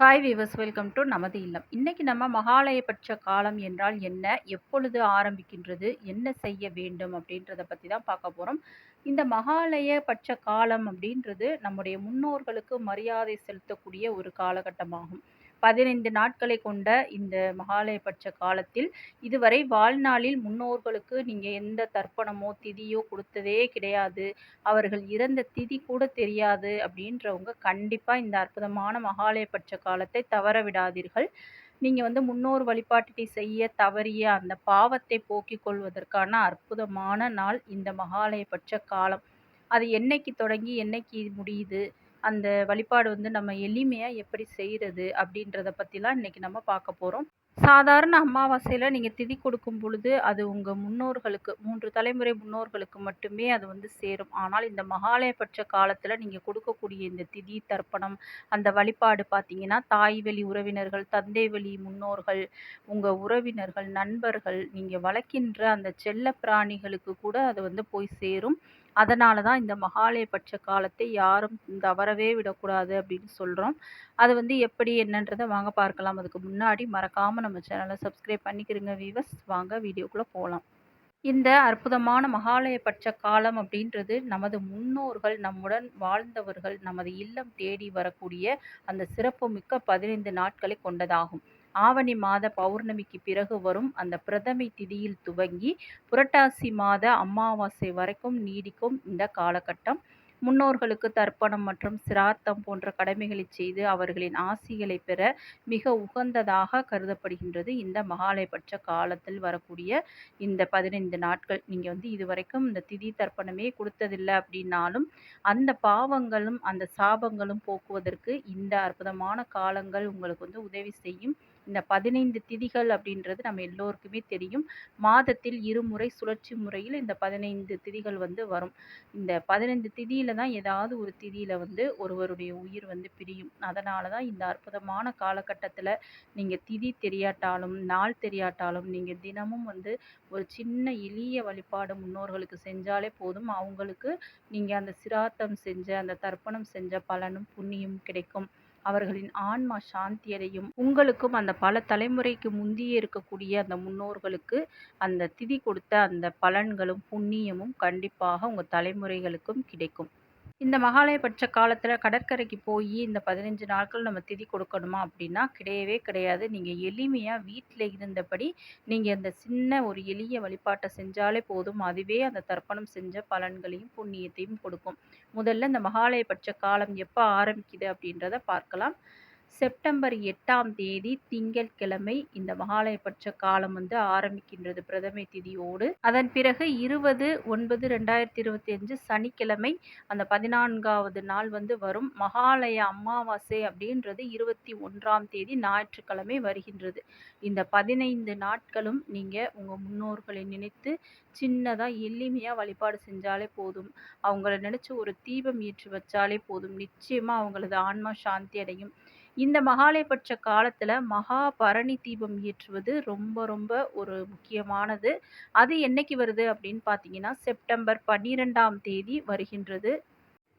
Hi viewers welcome to நமது இல்லம். இன்னைக்கு நம்ம மகாலயபட்ச காலம் என்றால் என்ன எப்பொழுது ஆரம்பிக்கின்றது என்ன செய்ய வேண்டும் அப்படின்றத பற்றி தான் பார்க்க போகிறோம் இந்த மகாலயபட்ச காலம் அப்படின்றது நம்முடைய முன்னோர்களுக்கு மரியாதை செலுத்தக்கூடிய ஒரு காலகட்டமாகும். பதினைந்து நாட்களை கொண்ட இந்த மகாலயபட்ச காலத்தில் இதுவரை வாழ்நாளில் முன்னோர்களுக்கு நீங்கள் எந்த தர்ப்பணமோ திதியோ கொடுத்ததே கிடையாது. அவர்கள் இறந்த திதி கூட தெரியாது அப்படின்றவங்க கண்டிப்பாக இந்த அற்புதமான மகாலயபட்ச காலத்தை தவற விடாதீர்கள். நீங்கள் வந்து முன்னோர் வழிபாட்டை செய்ய தவறிய அந்த பாவத்தை போக்கிக் கொள்வதற்கான அற்புதமான நாள் இந்த மகாலயபட்ச காலம். அது என்னைக்கு தொடங்கி என்னைக்கு முடியுது? அந்த வழிபாடு வந்து நம்ம எளிமையாக எப்படி செய்கிறது அப்படின்றத பற்றிலாம் இன்றைக்கி நம்ம பார்க்க போகிறோம் சாதாரண அமாவாசையில் நீங்கள் திதி கொடுக்கும் பொழுது அது உங்கள் முன்னோர்களுக்கு மூன்று தலைமுறை முன்னோர்களுக்கு மட்டுமே அது வந்து சேரும். ஆனால் இந்த மகாலயபட்ச காலத்தில் நீங்கள் கொடுக்கக்கூடிய இந்த திதி தர்ப்பணம் அந்த வழிபாடு பார்த்தீங்கன்னா தாய் வழி உறவினர்கள் தந்தை வழி முன்னோர்கள் உங்கள் உறவினர்கள் நண்பர்கள் நீங்கள் வளர்க்கின்ற அந்த செல்ல பிராணிகளுக்கு கூட அது வந்து போய் சேரும். அதனால தான் இந்த மகாலயபட்ச காலத்தை யாரும் தவறவே விடக்கூடாது அப்படின்னு சொல்கிறோம் அது வந்து எப்படி என்னன்றதை வாங்க பார்க்கலாம். அதுக்கு முன்னாடி மறக்காமல் நம்ம சேனலை சப்ஸ்கிரைப் பண்ணிக்கிறங்க வீவர்ஸ் வாங்க வீடியோக்குள்ளே போகலாம் இந்த அற்புதமான மகாலயபட்ச காலம் அப்படின்றது நமது முன்னோர்கள் நம்முடன் வாழ்ந்தவர்கள் நமது இல்லம் தேடி வரக்கூடிய அந்த சிறப்புமிக்க பதினைந்து நாட்களை கொண்டதாகும். ஆவணி மாத பௌர்ணமிக்கு பிறகு வரும் அந்த பிரதமை திதியில் துவங்கி புரட்டாசி மாத அமாவாசை வரைக்கும் நீடிக்கும் இந்த காலகட்டம். முன்னோர்களுக்கு தர்ப்பணம் மற்றும் சிரார்த்தம் போன்ற கடமைகளை செய்து அவர்களின் ஆசிகளை பெற மிக உகந்ததாக கருதப்படுகின்றது. இந்த மகாலயபட்ச காலத்தில் வரக்கூடிய இந்த பதினைந்து நாட்கள். நீங்கள் வந்து இதுவரைக்கும் இந்த திதி தர்ப்பணமே கொடுத்ததில்லை அப்படின்னாலும் அந்த பாவங்களும் அந்த சாபங்களும் போக்குவதற்கு இந்த அற்புதமான காலங்கள் உங்களுக்கு வந்து உதவி செய்யும். இந்த பதினைந்து திதிகள் அப்படின்றது நம்ம எல்லோருக்குமே தெரியும். மாதத்தில் இருமுறை சுழற்சி முறையில் இந்த பதினைந்து திதிகள் வந்து வரும். இந்த பதினைந்து திதியில் தான் ஏதாவது ஒரு திதியில் வந்து ஒருவருடைய உயிர் வந்து பிரியும். அதனால தான் இந்த அற்புதமான காலகட்டத்தில் நீங்கள் திதி தெரியாட்டாலும் நாள் தெரியாட்டாலும் நீங்கள் தினமும் வந்து ஒரு சின்ன எளிய வழிபாடு முன்னோர்களுக்கு செஞ்சாலே போதும். அவங்களுக்கு நீங்கள் அந்த சிராத்தம் செஞ்ச அந்த தர்ப்பணம் செஞ்ச பலனும் புண்ணியம் கிடைக்கும். அவர்களின் ஆன்மா சாந்தியடையும். உங்களுக்கும் அந்த பல தலைமுறைக்கு முந்தியே இருக்கக்கூடிய அந்த முன்னோர்களுக்கு அந்த திதி கொடுத்த அந்த பலன்களும் புண்ணியமும் கண்டிப்பாக உங்கள் தலைமுறைகளுக்கும் கிடைக்கும். இந்த மகாலயபட்ச காலத்தில் கடற்கரைக்கு போய் இந்த பதினஞ்சு நாட்கள் நம்ம திதி கொடுக்கணுமா அப்படின்னா கிடையவே கிடையாது. நீங்கள் எளிமையாக வீட்டில் இருந்தபடி நீங்கள் இந்த சின்ன ஒரு எளிய வழிபாட்டை செஞ்சாலே போதும். அதுவே அந்த தர்ப்பணம் செஞ்ச பலன்களையும் புண்ணியத்தையும் கொடுக்கும். முதல்ல இந்த மகாலயபட்ச காலம் எப்போ ஆரம்பிக்குது அப்படின்றத பார்க்கலாம். செப்டம்பர் எட்டாம் தேதி திங்கட்கிழமை இந்த மகாலயபட்ச காலம் வந்து ஆரம்பிக்கின்றது பிரதமை திதியோடு. அதன் பிறகு இருபது ஒன்பது ரெண்டாயிரத்தி இருபத்தி அஞ்சு சனிக்கிழமை அந்த பதினான்காவது நாள் வந்து வரும். மகாலய அமாவாசை அப்படின்றது இருபத்தி ஒன்றாம் தேதி ஞாயிற்றுக்கிழமை வருகின்றது. இந்த பதினைந்து நாட்களும் நீங்கள் உங்கள் முன்னோர்களை நினைத்து சின்னதாக எளிமையாக வழிபாடு செஞ்சாலே போதும். அவங்கள நினச்சி ஒரு தீபம் ஏற்றி வச்சாலே போதும். நிச்சயமாக அவங்களது ஆன்மா சாந்தி அடையும். இந்த மகாலயபட்ச காலத்தில் மகா பரணி தீபம் ஏற்றுவது ரொம்ப ரொம்ப ஒரு முக்கியமானது. அது என்னைக்கு வருது அப்படின்னு பார்த்தீங்கன்னா செப்டம்பர் பன்னிரெண்டாம் தேதி வருகின்றது.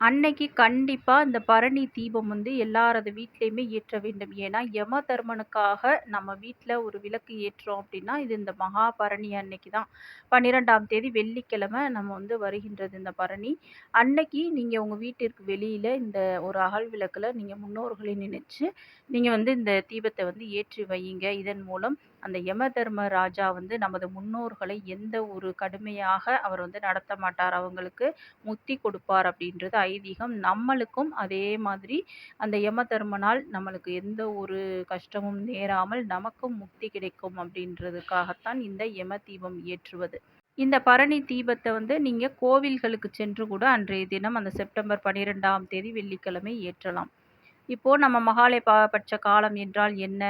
அன்னைக்கு கண்டிப்பாக இந்த பரணி தீபம் வந்து எல்லாரது வீட்லேயுமே ஏற்ற வேண்டும். ஏன்னா யம தர்மனுக்காக நம்ம வீட்டில் ஒரு விளக்கு ஏற்றுறோம் அப்படின்னா இது இந்த மகா பரணி அன்னைக்கு தான். பன்னிரெண்டாம் தேதி வெள்ளிக்கிழமை நம்ம வந்து வருகின்றது இந்த பரணி. அன்னைக்கு நீங்கள் உங்கள் வீட்டிற்கு வெளியில் இந்த ஒரு அகல் விளக்கில் நீங்கள் முன்னோர்களை நினைச்சு நீங்கள் வந்து இந்த தீபத்தை வந்து ஏற்றி வையுங்க. இதன் மூலம் அந்த யம தர்ம ராஜா வந்து நமது முன்னோர்களை எந்த ஒரு கடுமையாக அவர் வந்து நடத்த மாட்டார். அவங்களுக்கு முத்தி கொடுப்பார் அப்படின்றது ஐதீகம் நம்மளுக்கும் அதே மாதிரி அந்த யம தர்மனால் நம்மளுக்கு எந்த ஒரு கஷ்டமும் நேராமல் நமக்கும் முக்தி கிடைக்கும் அப்படின்றதுக்காகத்தான் இந்த யம தீபம் ஏற்றுவது. இந்த பரணி தீபத்தை வந்து நீங்கள் கோவில்களுக்கு சென்று கூட அன்றைய தினம் அந்த செப்டம்பர் பன்னிரெண்டாம் தேதி வெள்ளிக்கிழமை ஏற்றலாம். இப்போது நம்ம மகாலய பட்ச காலம் என்றால் என்ன?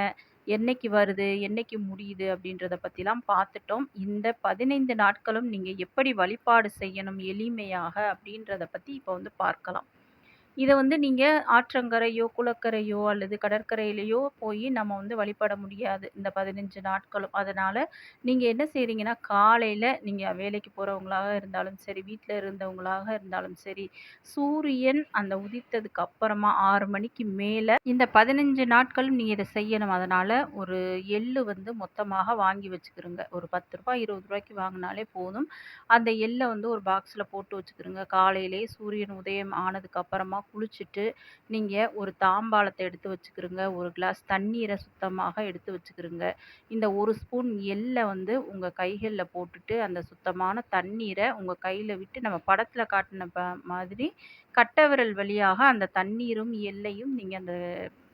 என்னைக்கு வருது என்னைக்கு முடியுது அப்படின்றத பற்றிலாம் பார்த்துட்டோம் இந்த பதினைந்து நாட்களும் நீங்கள் எப்படி வழிபாடு செய்யணும் எளிமையாக அப்படின்றத பற்றி இப்போ வந்து பார்க்கலாம். இதை வந்து நீங்கள் ஆற்றங்கரையோ, குளக்கரையோ அல்லது கடற்கரையிலேயோ போய் நம்ம வந்து வழிபட முடியாது. இந்த 15 நாட்களும். அதனால் நீங்கள் என்ன செய்கிறீங்கன்னா காலையில் நீங்கள் வேலைக்கு போகிறவங்களாக இருந்தாலும் சரி, வீட்டில் இருந்தவங்களாக இருந்தாலும் சரி, சூரியன் அந்த உதித்ததுக்கு அப்புறமா ஆறு மணிக்கு மேலே இந்த 15 நாட்களும் நீங்கள் இதை செய்யணும். அதனால் ஒரு எள்ளு வந்து மொத்தமாக வாங்கி வச்சுக்கிறோங்க ஒரு பத்து ரூபாய் இருபது ரூபாய்க்கு வாங்கினாலே போதும். அந்த எள்ளை வந்து ஒரு பாக்ஸில் போட்டு வச்சுக்கிருங்க. காலையிலேயே சூரியன் உதயம் ஆனதுக்கு அப்புறமா குளிச்சுட்டு, நீங்கள் ஒரு தாம்பாளத்தை எடுத்து வச்சுக்கிருங்க. ஒரு கிளாஸ் தண்ணீரை சுத்தமாக எடுத்து வச்சுக்கிருங்க. இந்த ஒரு ஸ்பூன் எள்ளை வந்து உங்கள் கைகளில் போட்டுட்டு, அந்த சுத்தமான தண்ணீரை உங்கள் கையில் விட்டு நம்ம படத்தில் காட்டின ப மாதிரி கட்டவிரல் வழியாக அந்த தண்ணீரும், எள்ளையும் நீங்கள் அந்த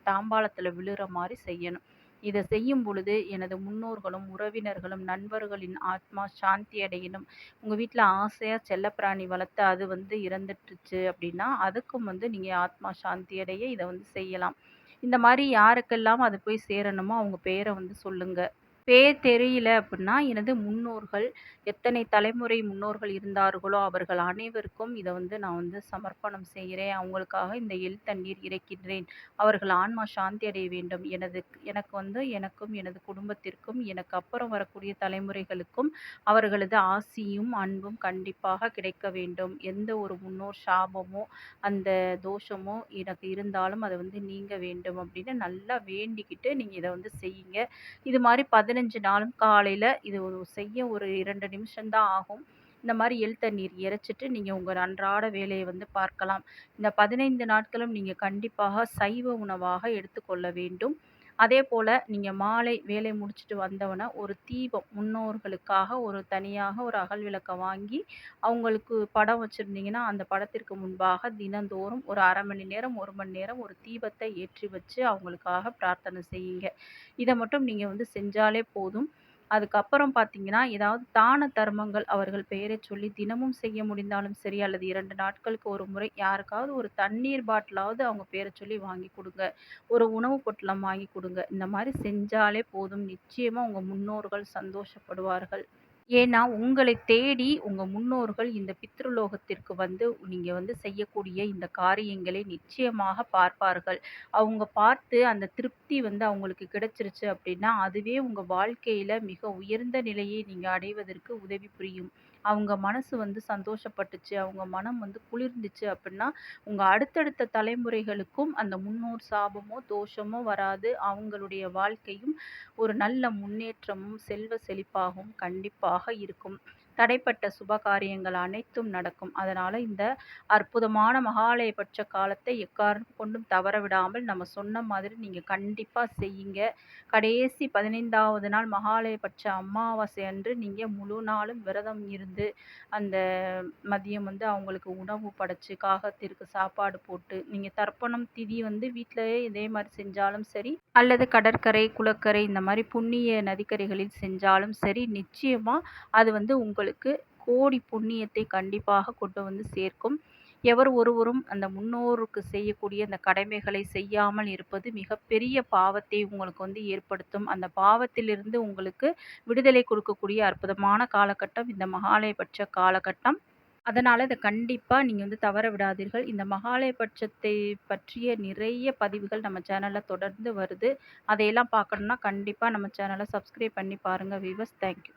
தாம்பாளத்தில் விழுற மாதிரி செய்யணும். இதை செய்யும் பொழுது எனது முன்னோர்களும், உறவினர்களும், நண்பர்களின் ஆத்மா சாந்தி அடையணும். உங்கள் வீட்டில் ஆசையாக செல்லப்பிராணி வளர்த்து அது வந்து இறந்துட்டுச்சு அப்படின்னா அதுக்கும் வந்து நீங்கள் ஆத்மா சாந்தி அடைய இதை வந்து செய்யலாம். இந்த மாதிரி யாருக்கெல்லாம் அது போய் சேரணுமோ அவங்க பேரை வந்து சொல்லுங்கள் பேர் தெரியல அப்படின்னா எனது முன்னோர்கள் எத்தனை தலைமுறை முன்னோர்கள் இருந்தார்களோ, அவர்கள் அனைவருக்கும் இதை வந்து நான் வந்து சமர்ப்பணம் செய்கிறேன். அவங்களுக்காக இந்த எள் தண்ணீர் இறைக்கின்றேன். அவர்கள் ஆன்மா சாந்தி அடைய வேண்டும். எனது எனக்கு வந்து எனக்கும், எனது குடும்பத்திற்கும், எனக்கு அப்புறம் வரக்கூடிய தலைமுறைகளுக்கும் அவர்களது ஆசியும், அன்பும் கண்டிப்பாக கிடைக்க வேண்டும். எந்த ஒரு முன்னோர் சாபமோ, அந்த தோஷமோ எனக்கு இருந்தாலும் அதை வந்து நீங்க வேண்டும் அப்படின்னு நல்லா வேண்டிக்கிட்டு நீங்கள் இதை வந்து செய்யுங்க. இது மாதிரி மாரி 15 நாளும் காலையில் இது ஒரு செய்ய ஒரு இரண்டு நிமிஷம் தான் ஆகும். இந்த மாதிரி எள் தண்ணீர் இறைச்சிட்டு நீங்கள் உங்கள் அன்றாட வேலையை வந்து பார்க்கலாம். இந்த 15 நாட்களும் நீங்கள் கண்டிப்பாக சைவ உணவாக எடுத்துக்கொள்ள வேண்டும். அதே போல் நீங்கள் மாலை வேலை முடிச்சுட்டு வந்தவுன ஒரு தீபம் முன்னோர்களுக்காக ஒரு தனியாக ஒரு அகல் விளக்கை வாங்கி, அவங்களுக்கு படம் வச்சுருந்தீங்கன்னா அந்த படத்திற்கு முன்பாக தினந்தோறும் ஒரு அரை மணி நேரம், ஒரு மணி நேரம் ஒரு தீபத்தை ஏற்றி வச்சு அவங்களுக்காக பிரார்த்தனை செய்யுங்க. இதை மட்டும் நீங்கள் வந்து செஞ்சாலே போதும். அதுக்கப்புறம் பார்த்தீங்கன்னா, ஏதாவது தான தர்மங்கள் அவர்கள் பெயரைச் சொல்லி தினமும் செய்ய முடிந்தாலும் சரி, அல்லது 2 நாட்களுக்கு ஒரு முறை யாருக்காவது ஒரு தண்ணீர் பாட்டிலாவது அவங்க பேர சொல்லி வாங்கி குடுங்க. ஒரு உணவு பொட்டலம் வாங்கி குடுங்க. இந்த மாரி செஞ்சாலே போதும். நிச்சயமா உங்க முன்னோர்கள் சந்தோஷப்படுவார்கள். ஏன்னா, உங்களை தேடி உங்கள் முன்னோர்கள் இந்த பித்ருலோகத்திற்கு வந்து நீங்கள் வந்து செய்யக்கூடிய இந்த காரியங்களை நிச்சயமாக பார்ப்பார்கள். அவங்க பார்த்து அந்த திருப்தி வந்து அவங்களுக்கு கிடைச்சிருச்சு அப்படின்னா அதுவே உங்கள் வாழ்க்கையில் மிக உயர்ந்த நிலையை நீங்கள் அடைவதற்கு உதவி புரியும். அவங்க மனசு வந்து சந்தோஷப்பட்டுச்சு, அவங்க மனம் வந்து குளிர்ந்துச்சு அப்படின்னா உங்கள் அடுத்தடுத்த தலைமுறைகளுக்கும் அந்த முன்னோர் சாபமோ, தோஷமோ வராது. அவங்களுடைய வாழ்க்கையும் ஒரு நல்ல முன்னேற்றமும், செல்வ செழிப்பாகவும் கண்டிப்பாக இருக்கும். தடைப்பட்ட சுப காரியங்கள் அனைத்தும் நடக்கும். அதனால் இந்த அற்புதமான மகாலயபட்ச காலத்தை எக்காரணம் கொண்டும் தவற விடாமல் நம்ம சொன்ன மாதிரி நீங்கள் கண்டிப்பாக செய்யுங்க. கடைசி 15வது நாள் மகாலயபட்ச அமாவாசை அன்று நீங்கள் முழு நாளும் விரதம் இருந்து, அந்த மதியம் வந்து அவங்களுக்கு உணவு படைச்சு, காகத்திற்கு சாப்பாடு போட்டு, நீங்கள் தர்ப்பணம் திதி வந்து வீட்டிலேயே இதே மாதிரி செஞ்சாலும் சரி, அல்லது கடற்கரை, குளக்கரை இந்த மாதிரி புண்ணிய நதிக்கரைகளில் செஞ்சாலும் சரி, நிச்சயமாக அது வந்து உங்கள் உங்களுக்கு கோடி புண்ணியத்தை கண்டிப்பாக கொண்டு வந்து சேர்க்கும். எவர் ஒருவரும் அந்த முன்னோருக்கு செய்யக்கூடிய அந்த கடமைகளை செய்யாமல் இருப்பது மிகப்பெரிய பாவத்தை உங்களுக்கு வந்து ஏற்படுத்தும். அந்த பாவத்திலிருந்து உங்களுக்கு விடுதலை கொடுக்கக்கூடிய அற்புதமான காலகட்டம் இந்த மகாலயபட்ச காலகட்டம். அதனால் இதை கண்டிப்பாக நீங்கள் வந்து தவற விடாதீர்கள். இந்த மகாலயபட்சத்தை பற்றிய நிறைய பதிவுகள் நம்ம சேனலில் தொடர்ந்து வருது. அதையெல்லாம் பார்க்கணுன்னா கண்டிப்பாக நம்ம சேனலை சப்ஸ்கிரைப் பண்ணி பாருங்க விவஸ் தேங்க் யூ.